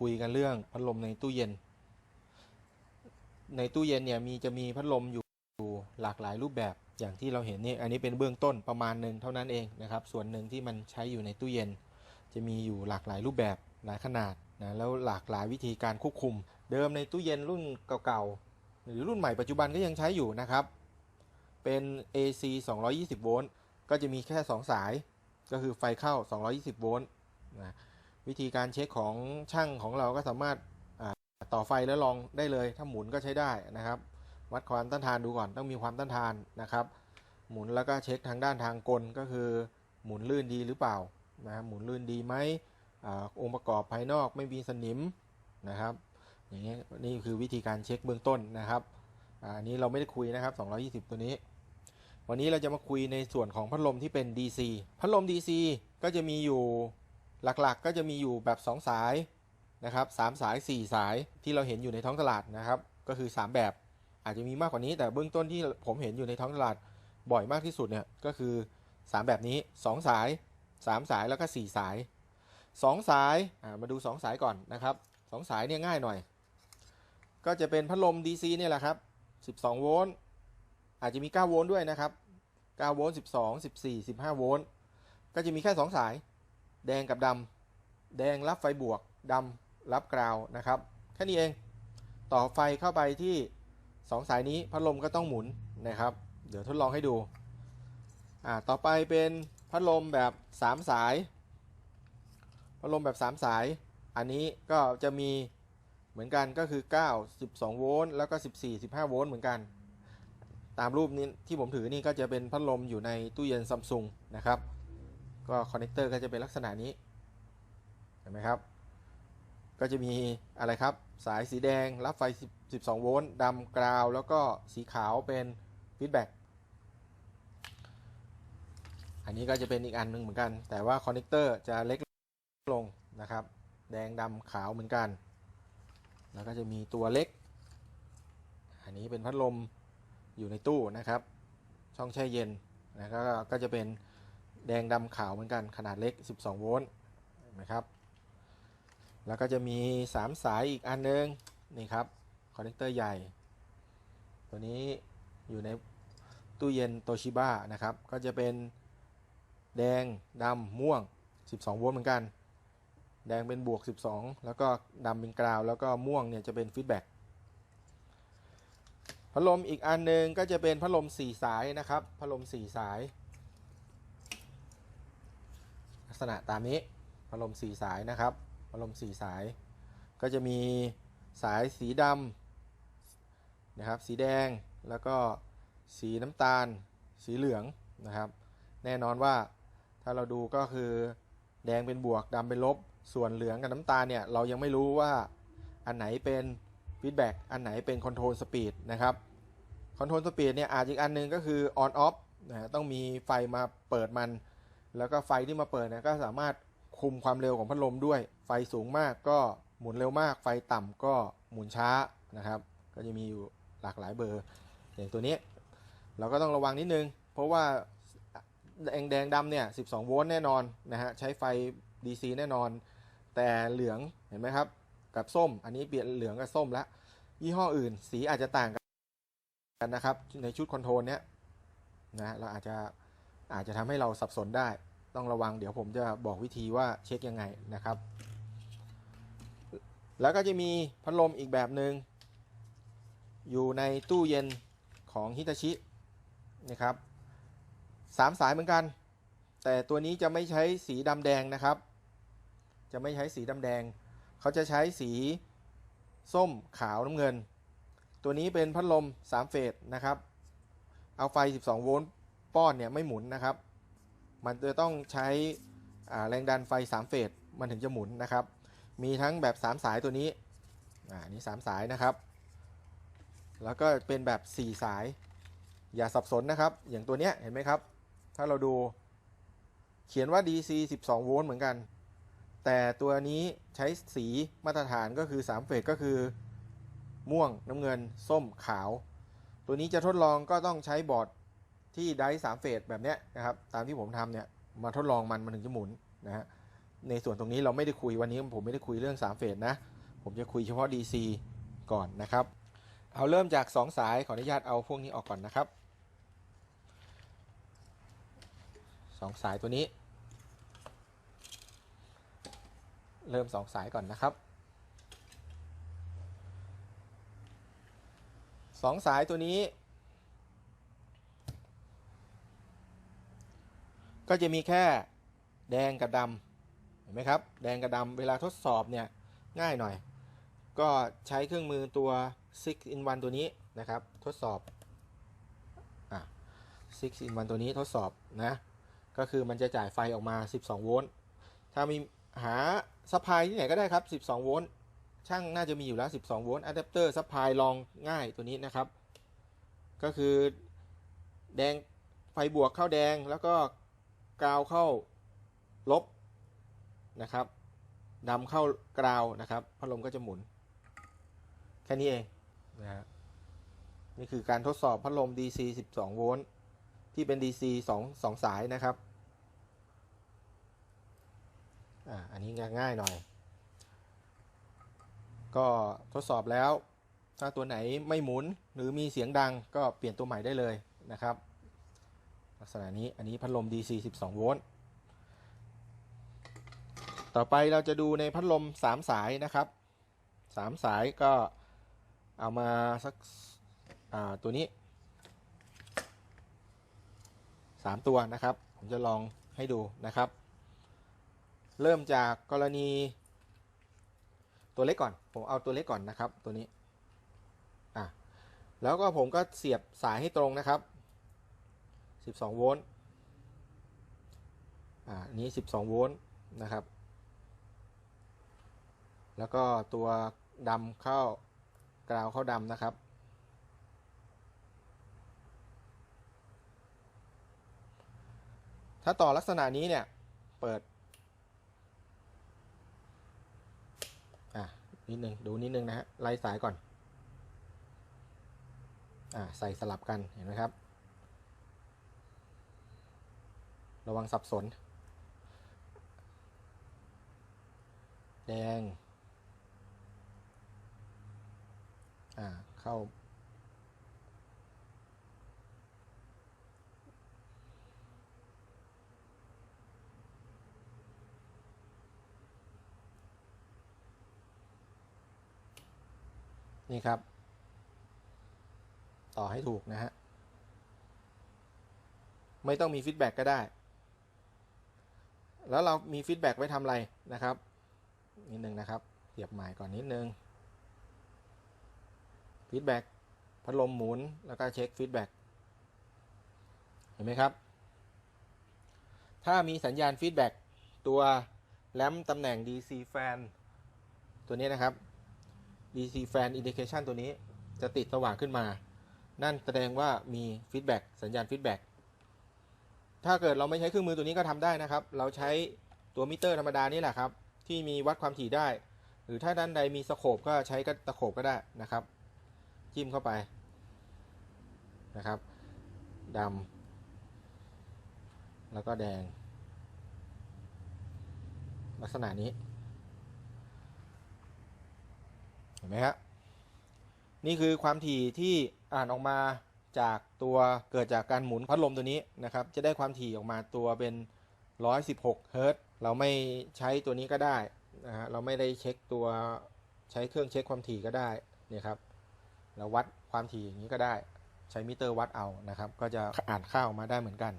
คุยกันเรื่องพัดลมในตู้เย็น ในตู้เย็นเนี่ยมีจะมีพัดลมอยู่หลากหลายรูปแบบอย่างที่เราเห็นนี่อันนี้เป็นเบื้องต้นประมาณหนึ่งเท่านั้นเองนะครับ ส่วนหนึ่งที่มันใช้อยู่ในตู้เย็น จะมีอยู่หลากหลายรูปแบบหลายขนาดนะแล้วหลากหลายวิธีการควบคุม เดิมในตู้เย็นรุ่นเก่าๆหรือรุ่นใหม่ปัจจุบันก็ยังใช้อยู่นะครับ เป็น AC 220 โวลต์ก็จะมีแค่ 2 สาย ก็คือไฟเข้า 220 โวลต์นะ วิธีการเช็คของช่างของเราก็สามารถต่อไฟแล้วลองได้เลย ถ้าหมุนก็ใช้ได้นะครับ วัดความต้านทานดูก่อนต้องมีความต้านทานนะครับ หมุนแล้วก็เช็คทางด้านทางกลก็คือ หมุนลื่นดีหรือเปล่านะครับหมุนลื่นดีไหมอองค์ประกอบภายนอกไม่มีสนิมนะครับ อย่างนี้นี่คือวิธีการเช็คเบื้องต้นนะครับอาอันนี้เราไม่ได้คุยนะครับ 220 ตัวนี้ วันนี้เราจะมาคุยในส่วนของพัดลมที่เป็น DC พัดลม DC ก็จะมีอยู่ หลักๆก็จะมีอยู่แบบ 2 สายนะครับ3สาย 4 สายที่เราเห็นอยู่ในท้องตลาดนะครับก็คือ 3 แบบอาจจะมีมากกว่านี้ แต่เบื้องต้นที่ผมเห็นอยู่ในท้องตลาดบ่อยมากที่สุดเนี่ยก็คือ 3 แบบนี้ 2 สาย 3 สายแล้วก็ 4 สาย 2 สายอ่ามาดู 2 สายก่อนนะครับ2สายเนี่ยง่ายหน่อย ก็จะเป็นพัดลม DC เนี่ยแหละครับ 12 โวลต์อาจจะมี 9 โวลต์ด้วยนะครับ 9 โวลต์ 12 14 15 โวลต์ก็จะมีแค่ 2 สาย แดงกับดำแดงรับไฟบวกดำรับกราวนะครับแค่นี้เอง ต่อไฟเข้าไปที่ 2 สายนี้พัดลมก็ต้องหมุนนะครับ เดี๋ยวทดลองให้ดูอ่าต่อไปเป็นพัดลมแบบ 3 สาย พัดลมแบบ 3 สาย อันนี้ก็จะมีเหมือนกันก็คือ 9 12 โวลต์แล้วก็ 14 15 โวลต์เหมือนกัน ตามรูปนี้ที่ผมถือนี่ก็จะเป็นพัดลมอยู่ในตู้เย็นซัมซุงนะครับ ก็คอนเนคเตอร์ก็จะเป็นลักษณะนี้ เห็นไหมครับ ก็จะมีอะไรครับ สายสีแดงรับไฟ 12 โวลต์ดำกราว แล้วก็สีขาวเป็นฟีดแบ็กอันนี้ก็จะเป็นอีกอันหนึ่งเหมือนกัน แต่ว่าคอนเนคเตอร์จะเล็กลงนะครับ แดงดำขาวเหมือนกัน แล้วก็จะมีตัวเล็ก อันนี้เป็นพัดลมอยู่ในตู้นะครับ ช่องแช่เย็นนะก็ก็จะเป็น แดงดำขาวเหมือนกันขนาดเล็ก 12 โวลต์นไหมครับ แล้วก็จะมี 3 สายอีกอันนึง นี่ครับคอนเนคเตอร์ใหญ่ ตัวนี้อยู่ในตู้เย็นโตชิบ้านะครับ ก็จะเป็นแดงดำม่วง 12 โวลต์เหมือนกัน แดงเป็นบวก 12 แล้วก็ดำเป็นกราว แล้วก็ม่วงเนี่ยจะเป็นฟีดแบ็กพัดลมอีกอันหนึ่งก็จะเป็นพัดลม 4 สายนะครับ พัดลม 4 สาย ลัก ษณะตามนี้พัดลม4สายนะครับพัดลม4สาย ก็จะมีสายสีดำนะครับ สีแดงแล้วก็สีน้ำตาล สีเหลืองนะครับ แน่นอนว่าถ้าเราดูก็คือแดงเป็นบวกดำเป็นลบ ส่วนเหลืองกับน้ำตาลเนี่ยเรายังไม่รู้ว่าอันไหนเป็นฟีดแบ็กอันไหนเป็นคอนโทรลสปีดนะครับคอนโทรลสปีดเนี่ยอาจอีกอันหนึงก็คือออนออฟนะต้องมีไฟมาเปิดมัน แล้วก็ไฟที่มาเปิดเนี่ยก็สามารถคุมความเร็วของพัดลมด้วย ไฟสูงมากก็หมุนเร็วมาก ไฟต่ำก็หมุนช้านะครับ ก็จะมีอยู่หลากหลายเบอร์ อย่างตัวนี้ เราก็ต้องระวังนิดนึง เพราะว่าแดงแดงดำเนี่ย 12 โวลต์แน่นอนนะฮะ ใช้ไฟ DC แน่นอน แต่เหลืองเห็นไหมครับ กับส้ม อันนี้เปลี่ยนเหลืองกับส้มแล้วยี่ห้ออื่นสีอาจจะต่างกันนะครับ ในชุดคอนโทรลเนี้ยนะ เราอาจจะอาจจะทำให้เราสับสนได้ ต้องระวังเดี๋ยวผมจะบอกวิธีว่าเช็คยังไงนะครับ แล้วก็จะมีพัดลมอีกแบบหนึง่งอยู่ในตู้เย็นของฮิตาชินะครับสามสายเหมือนกัน แต่ตัวนี้จะไม่ใช้สีดำแดงนะครับ จะไม่ใช้สีดำแดง เขาจะใช้สีส้มขาวน้ำเงิน ตัวนี้เป็นพัดลม 3 เฟสนะครับ เอาไฟ 12 โวลต์ป้อนเนี่ยไม่หมุนนะครับ มันจะต้องใช้แรงดันไฟ 3 เฟสมันถึงจะหมุนนะครับ มีทั้งแบบ 3 สายตัวนี้อ่านี่ 3 สายนะครับ แล้วก็เป็นแบบ 4 สาย อย่าสับสนนะครับ อย่างตัวเนี้ยเห็นไหมครับ ถ้าเราดูเขียนว่า DC 12 โวลต์เหมือนกัน แต่ตัวนี้ใช้สีมาตรฐานก็คือ 3 เฟสก็คือ ม่วงน้ำเงิน ส้มขาว ตัวนี้จะทดลองก็ต้องใช้บอร์ด ที่ไดสามเฟสแบบเนี้ยนะครับตามที่ผมทำเนี่ยมาทดลองมันมันถึงจะหมุนนะฮะในส่วนตรงนี้เราไม่ได้คุยวันนี้ผมไม่ได้คุยเรื่อง3เฟสนะ ผมจะคุยเฉพาะ DC ก่อนนะครับ เอาเริ่มจาก 2 สายขออนุญาตเอาพวกนี้ออกก่อนนะครับ 2 สายตัวนี้ เริ่ม 2 สายก่อนนะครับ 2 สายตัวนี้ ก็จะมีแค่แดงกับดำเห็นไหมครับ แดงกับดำเวลาทดสอบเนี่ยง่ายหน่อย ก็ใช้เครื่องมือตัว 6 in 1 ตัวนี้นะครับ ทดสอบอะ6 in 1 ตัวนี้ทดสอบนะ ก็คือมันจะจ่ายไฟออกมา 12 โวลต์ ถ้ามีหาซัพพลายที่ไหนก็ได้ครับ 12 โวลต์ ช่างน่าจะมีอยู่แล้ว 12 โวลต์อะแดปเตอร์ซัพพลายลองง่ายตัวนี้นะครับ ก็คือแดงไฟบวกเข้าแดงแล้วก็ กราวเข้าลบนะครับดำเข้ากราวนะครับพัดลมก็จะหมุน แค่นี้เองนะฮะนี่คือการทดสอบพัดลม DC 12 โวลต์ที่เป็น DC 2 2 สายนะครับอ่าอันนี้ง่ายๆหน่อย ก็ทดสอบแล้ว ถ้าตัวไหนไม่หมุนหรือมีเสียงดังก็เปลี่ยนตัวใหม่ได้เลยนะครับ ลักษณะนี้อันนี้พัดลม DC 12 โวลต์ต่อไปเราจะดูในพัดลม 3 สายนะครับ 3 สายก็เอามาสักตัวนี้ 3 ตัวนะครับ ผมจะลองให้ดูนะครับ เริ่มจากกรณี ตัวเล็กก่อน ผมเอาตัวเล็กก่อนนะครับตัวนี้อะแล้วก็ผมก็เสียบสายให้ตรงนะครับ 12 โวลต์ อ่าอันนี้ 12 โวลต์ นะครับ แล้วก็ตัวดำเข้ากราวเข้าดำนะครับ ถ้าต่อลักษณะนี้เนี่ย เปิด อะ นิดนึง ดูนิดนึงนะฮะ ไล่สายก่อน อ่าใส่สลับกัน เห็นไหมครับ ระวังสับสน แดง อ่า เข้า นี่ครับ ต่อให้ถูกนะฮะ ไม่ต้องมีฟีดแบ็กก็ได้ แล้วเรามีฟีดแบ็กไว้ทำอะไรนะครับ นิดนึงนะครับเสียบหมายก่อนนิดนึงฟีดแบ็กพัดลมหมุนแล้วก็เช็คฟีดแบ็กเห็นไหมครับ ถ้ามีสัญญาณฟีดแบ็กตัวแลมตำแหน่ง DC fan ตัวนี้นะครับ DC fan indication ตัวนี้จะติดสว่างขึ้นมา นั่นแสดงว่ามีฟีดแบ็กสัญญาณฟีดแบ็ก ถ้าเกิดเราไม่ใช้เครื่องมือตัวนี้ก็ทำได้นะครับ เราใช้ตัวมิเตอร์ธรรมดานี่แหละครับ ที่มีวัดความถี่ได้ หรือถ้าด้านใดมีสโคปก็ใช้ก็ตะโขบก็ได้นะครับ จิ้มเข้าไปนะครับดำแล้วก็แดง ลักษณะนี้เห็นไหมครับนี่คือความถี่ที่อ่านออกมา จากตัวเกิดจากการหมุนพัดลมตัวนี้นะครับ จะได้ความถี่ออกมาตัวเป็น 116เฮิรตซ์เราไม่ใช้ตัวนี้ก็ได้นะฮะเราไม่ได้เช็คตัวใช้เครื่องเช็คความถี่ก็ได้เนี่ยครับเราวัดความถี่อย่างนี้ก็ได้ ใช้มิเตอร์วัดเอานะครับ ก็จะอ่านค่าออกมาได้เหมือนกัน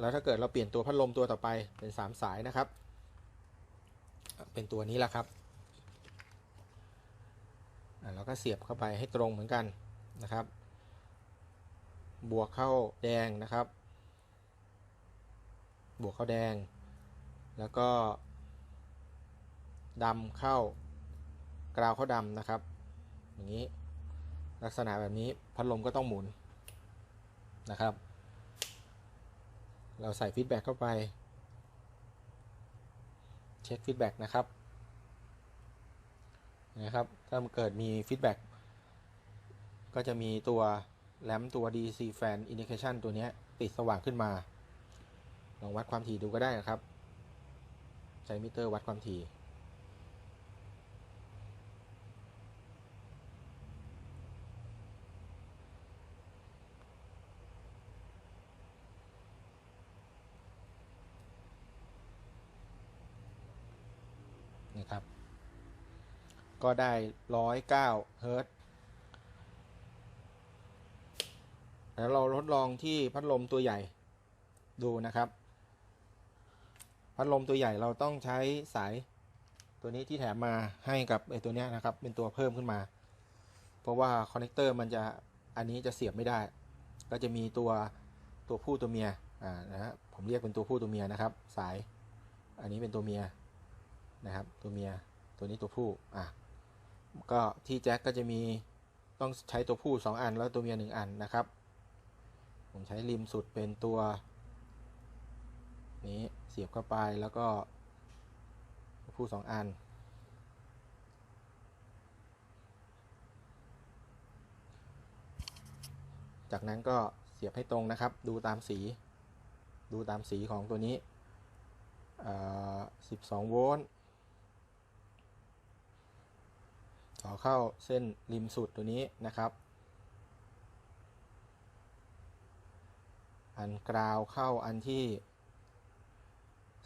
แล้วถ้าเกิดเราเปลี่ยนตัวพัดลมตัวต่อไปเป็น 3 สายนะครับ เป็นตัวนี้แหละครับ แล้วก็เสียบเข้าไปให้ตรงเหมือนกันนะครับ บวกเข้าแดงนะครับ บวกเข้าแดง แล้วก็ดำเข้ากราวเข้าดำนะครับ อย่างนี้ลักษณะแบบนี้พัดลมก็ต้องหมุนนะครับ เราใส่ฟีดแบ็กเข้าไป เช็คฟีดแบ็กนะครับ นะครับ ถ้าเกิดมีฟีดแบ็กก็จะมีตัวแลมตัว DC fan indication ตัวนี้ติดสว่างขึ้นมา ลองวัดความถี่ดูก็ได้นะครับ ใช้มิเตอร์วัดความถี่ ก็ได้ร้อยเก้าเฮิรตซ์แล้วเราทดลองที่พัดลมตัวใหญ่ดูนะครับ พัดลมตัวใหญ่เราต้องใช้สายตัวนี้ที่แถมมาให้กับไอตัวนี้นะครับ เป็นตัวเพิ่มขึ้นมา เพราะว่าคอนเนคเตอร์มันจะอันนี้จะเสียบไม่ได้ ก็จะมีตัวตัวผู้ตัวเมียอ่านะฮะผมเรียกเป็นตัวผู้ตัวเมียนะครับ สาย อันนี้เป็นตัวเมียนะครับ ตัวเมียตัวนี้ตัวผู้อะ ก็ที่แจ็คก็จะมีต้องใช้ตัวผู้ 2 อันแล้วตัวเมีย 1 อันนะครับ ผมใช้ริมสุดเป็นตัว นี้เสียบเข้าไปแล้วก็ตัวผู้ 2 อัน จากนั้นก็เสียบให้ตรงนะครับ ดูตามสี ดูตามสีของตัวนี้อ่า12 โวลต์ ต่อเข้าเส้นริมสุดตัวนี้นะครับอันกราวเข้าอันที่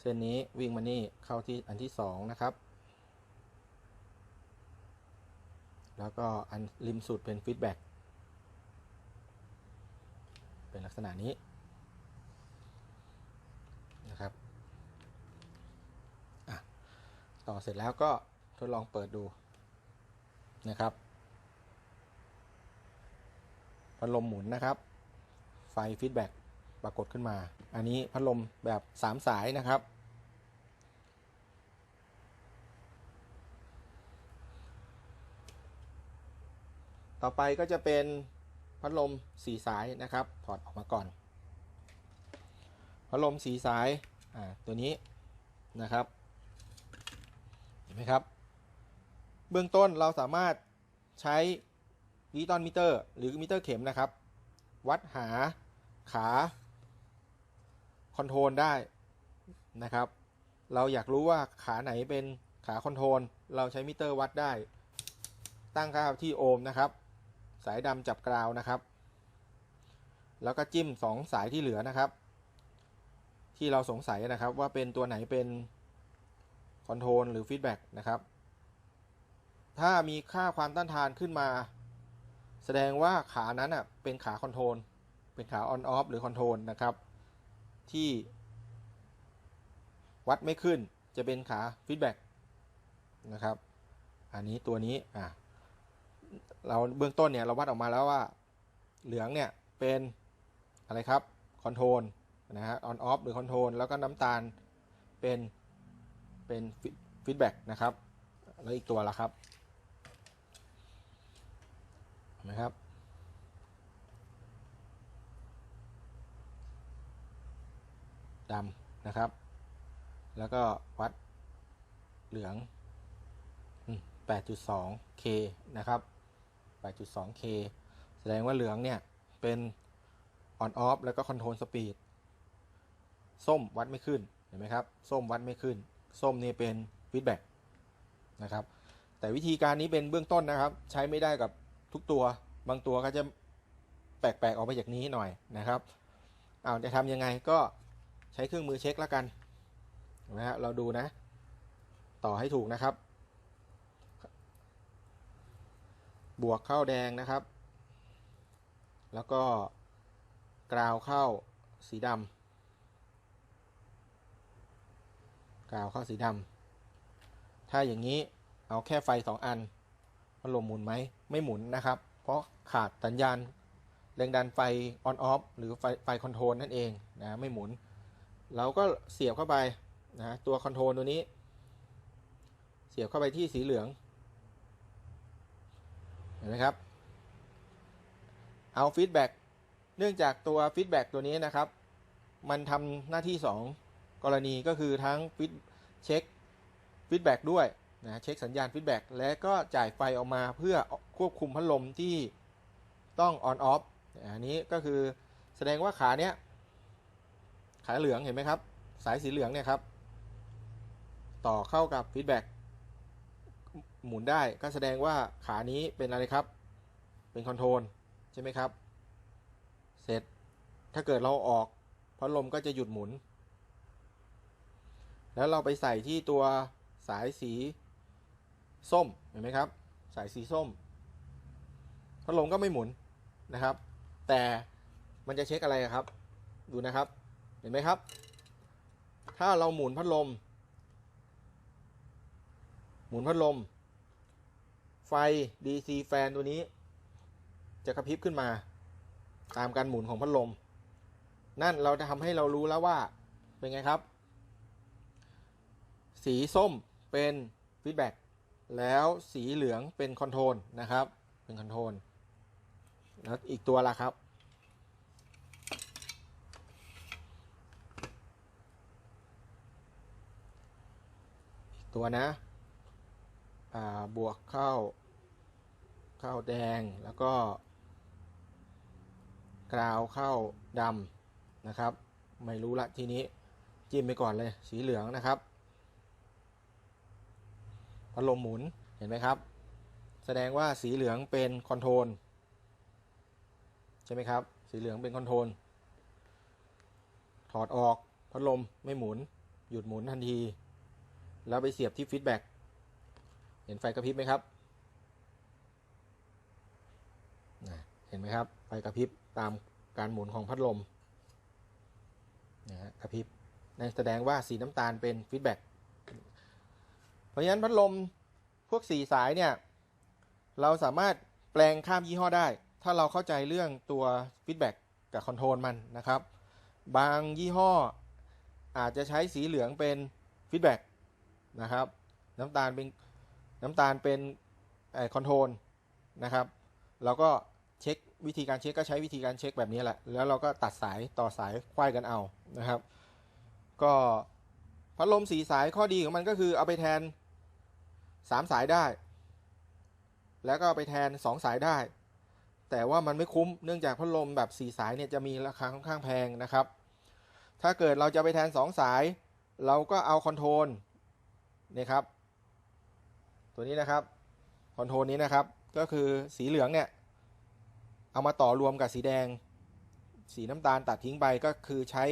เส้นนี้วิ่งมานี่เข้าที่อันที่สองนะครับ แล้วก็อันริมสุดเป็นฟีดแบ็กเป็นลักษณะนี้นะครับอะต่อเสร็จแล้วก็ทดลองเปิดดู นะครับพัดลมหมุนนะครับ ไฟฟีดแบ็กปรากฏขึ้นมา อันนี้พัดลมแบบ3สายนะครับ ต่อไปก็จะเป็นพัดลม4สายนะครับ ถอดออกมาก่อน พัดลม4สาย อ่า ตัวนี้นะครับ เห็นไหมครับ เบื้องต้นเราสามารถใช้ดิจิตอลมิเตอร์ หรือมิเตอร์เข็มนะครับ วัดหาขาคอนโทรลได้นะครับ เราอยากรู้ว่าขาไหนเป็นขาคอนโทรลเราใช้มิเตอร์วัดได้ ตั้งค่าที่โอห์มนะครับ สายดำจับกราวนะครับ แล้วก็จิ้ม 2 สายที่เหลือนะครับ ที่เราสงสัยนะครับว่าเป็นตัวไหนเป็นคอนโทรลหรือฟีดแบ็กนะครับ ถ้ามีค่าความต้านทานขึ้นมา แสดงว่าขานั้นอะเป็นขาคอนโทรลเป็นขาออนออฟหรือคอนโทรลนะครับ ที่ วัดไม่ขึ้นจะเป็นขาฟีดแบ็กนะครับ อันนี้ตัวนี้อะเราเบื้องต้นเนี่ยเราวัดออกมาแล้วว่าเหลืองเนี่ยเป็นอะไรครับคอนโทรลนะฮะออนออฟหรือคอนโทรลแล้วก็น้ำตาลเป็นเป็นฟีดแบ็กนะครับ แล้วอีกตัวละครับ นไหมครับ ดำนะครับ แล้วก็วัดเหลือง 8.2K นะครับ 8.2K แสดงว่าเหลืองเนี่ย เป็น on off แล้วก็ control speed ส้มวัดไม่ขึ้น เห็นไหมครับ ส้มวัดไม่ขึ้น ส้มนี่เป็น feedback นะครับ แต่วิธีการนี้เป็นเบื้องต้นนะครับ ใช้ไม่ได้กับ ทุกตัวบางตัวก็จะแปลกๆออกไปจากนี้หน่อยนะครับเอาจะทำยังไงก็ใช้เครื่องมือเช็คแล้วกันนะฮะเราดูนะ ต่อให้ถูกนะครับ บวกเข้าแดงนะครับ แล้วก็กราวเข้าสีดำกราวเข้าสีดำถ้าอย่างนี้เอาแค่ไฟสองอัน พัดลมหมุนไหมไม่หมุนนะครับ เพราะขาดสัญญาณแรงดันไฟออนออฟหรือไฟไฟคอนโทรลนั่นเองนะไม่หมุน เราก็เสียบเข้าไปนะตัวคอนโทรลตัวนี้ เสียบเข้าไปที่สีเหลืองเห็นไหมครับ เอาฟีดแบ็กเนื่องจากตัวฟีดแบ็กตัวนี้นะครับ มันทำหน้าที่ 2 กรณีก็คือทั้งฟีดเช็คฟีดแบ็กด้วย นะเช็คสัญญาณฟีดแบ็กและก็จ่ายไฟออกมาเพื่อควบคุมพัดลมที่ต้องออนออฟอันนี้ก็คือแสดงว่าขาเนี้ยขาเหลืองเห็นไหมครับ สายสีเหลืองเนี่ยครับ ต่อเข้ากับฟีดแบ็กหมุนได้ก็แสดงว่าขานี้เป็นอะไรครับ เป็นคอนโทรลใช่ไหมครับ เสร็จถ้าเกิดเราออกพัดลมก็จะหยุดหมุน แล้วเราไปใส่ที่ตัวสายสี ส้มเห็นไหมครับ สายสีส้มพัดลมก็ไม่หมุนนะครับ แต่มันจะเช็คอะไรครับ ดูนะครับ เห็นไหมครับ ถ้าเราหมุนพัดลม หมุนพัดลม ไฟ DC แฟนตัวนี้ จะกระพริบขึ้นมา ตามการหมุนของพัดลม นั่นเราจะทำให้เรารู้แล้วว่า เป็นไงครับ สีส้มเป็นฟีดแบ็ก แล้วสีเหลืองเป็นคอนโทรลนะครับ เป็นคอนโทรลแล้วอีกตัวละครับ อีกตัวนะ อ่า บวกเข้า เข้าแดงแล้วก็ กราวเข้าดำนะครับ ไม่รู้ละทีนี้ จิ้มไปก่อนเลย สีเหลืองนะครับ พัดลมหมุนเห็นไหมครับ แสดงว่าสีเหลืองเป็นคอนโทรลใช่ไหมครับ สีเหลืองเป็นคอนโทรลถอดออกพัดลมไม่หมุน หยุดหมุนทันที แล้วไปเสียบที่ฟีดแบ็กเห็นไฟกระพริบไหมครับเห็นไหมครับ ไฟกระพริบตามการหมุนของพัดลมนะฮะกระพริบนั่นแสดงว่าสีน้ำตาลเป็นฟีดแบ็ก เพราะฉะนั้นพัดลมพวกสีสายเนี่ย เราสามารถแปลงข้ามยี่ห้อได้ ถ้าเราเข้าใจเรื่องตัวฟีดแบ็กกับคอนโทรลมันนะครับ บางยี่ห้ออาจจะใช้สีเหลืองเป็นฟีดแบ็กนะครับ น้ำตาลเป็นน้ำตาลเป็นคอนโทรลนะครับ เราก็เช็ควิธีการเช็คก็ใช้วิธีการเช็คแบบนี้แหละ แล้วเราก็ตัดสายต่อสายควายกันเอานะครับ ก็พัดลมสีสายข้อดีของมันก็คือเอาไปแทน 3สายได้ แล้วก็ไปแทน2สายได้ แต่ว่ามันไม่คุ้มเนื่องจากพัดลมแบบ4สายเนี่ยจะมีราคาค่อนข้างแพงนะครับ ถ้าเกิดเราจะไปแทน2สาย เราก็เอาคอนโทรลนี่ครับ ตัวนี้นะครับคอนโทรลนี้นะครับ ก็คือสีเหลืองเนี่ย เอามาต่อรวมกับสีแดง สีน้ำตาลตัดทิ้งไปก็คือใช้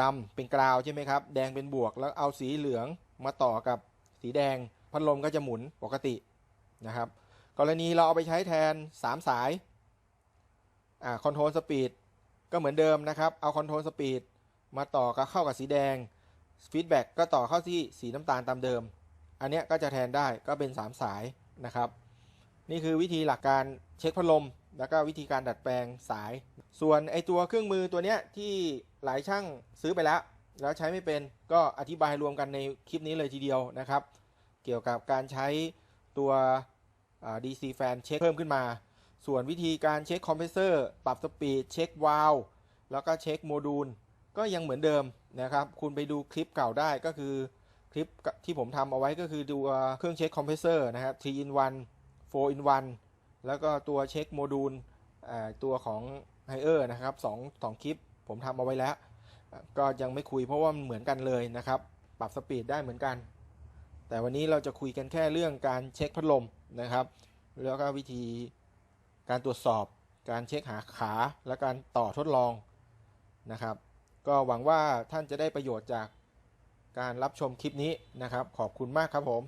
ดำเป็นกราวใช่ไหมครับ แดงเป็นบวกแล้วเอาสีเหลืองมาต่อกับ สีแดง พัดลมก็จะหมุนปกตินะครับ กรณีเราเอาไปใช้แทน 3 สายอ่าคอนโทรลสปีดก็เหมือนเดิมนะครับ เอาคอนโทรลสปีดมาต่อกับเข้ากับสีแดงฟีดแบ็กก็ต่อเข้าที่สีน้ำตาลตามเดิม อันนี้ก็จะแทนได้ก็เป็น 3 สายนะครับ นี่คือวิธีหลักการเช็คพัดลม แล้วก็วิธีการดัดแปลงสาย ส่วนไอตัวเครื่องมือตัวเนี้ยที่หลายช่างซื้อไปแล้ว แล้วใช้ไม่เป็นก็อธิบายรวมกันในคลิปนี้เลยทีเดียวนะครับ เกี่ยวกับการใช้ตัว DC fan เช็คเพิ่มขึ้นมา ส่วนวิธีการเช็คคอมเพรสเซอร์ปรับสปีดเช็ควาล์วแล้วก็เช็คโมดูล ก็ยังเหมือนเดิมนะครับ คุณไปดูคลิปเก่าได้ก็คือคลิปที่ผมทำเอาไว้ก็คือดูเครื่องเช็คคอมเพรสเซอร์นะครับ3 in 1 4 in 1แล้วก็ตัวเช็คโมดูลตัวของไฮเออร์นะครับสองสองคลิปผมทำเอาไว้แล้ว ก็ยังไม่คุยเพราะว่ามันเหมือนกันเลยนะครับ ปรับสปีดได้เหมือนกัน แต่วันนี้เราจะคุยกันแค่เรื่องการเช็คพัดลมนะครับ แล้วก็วิธีการตรวจสอบ การเช็คหาขาและการต่อทดลองนะครับ ก็หวังว่าท่านจะได้ประโยชน์จากการรับชมคลิปนี้นะครับ ขอบคุณมากครับผม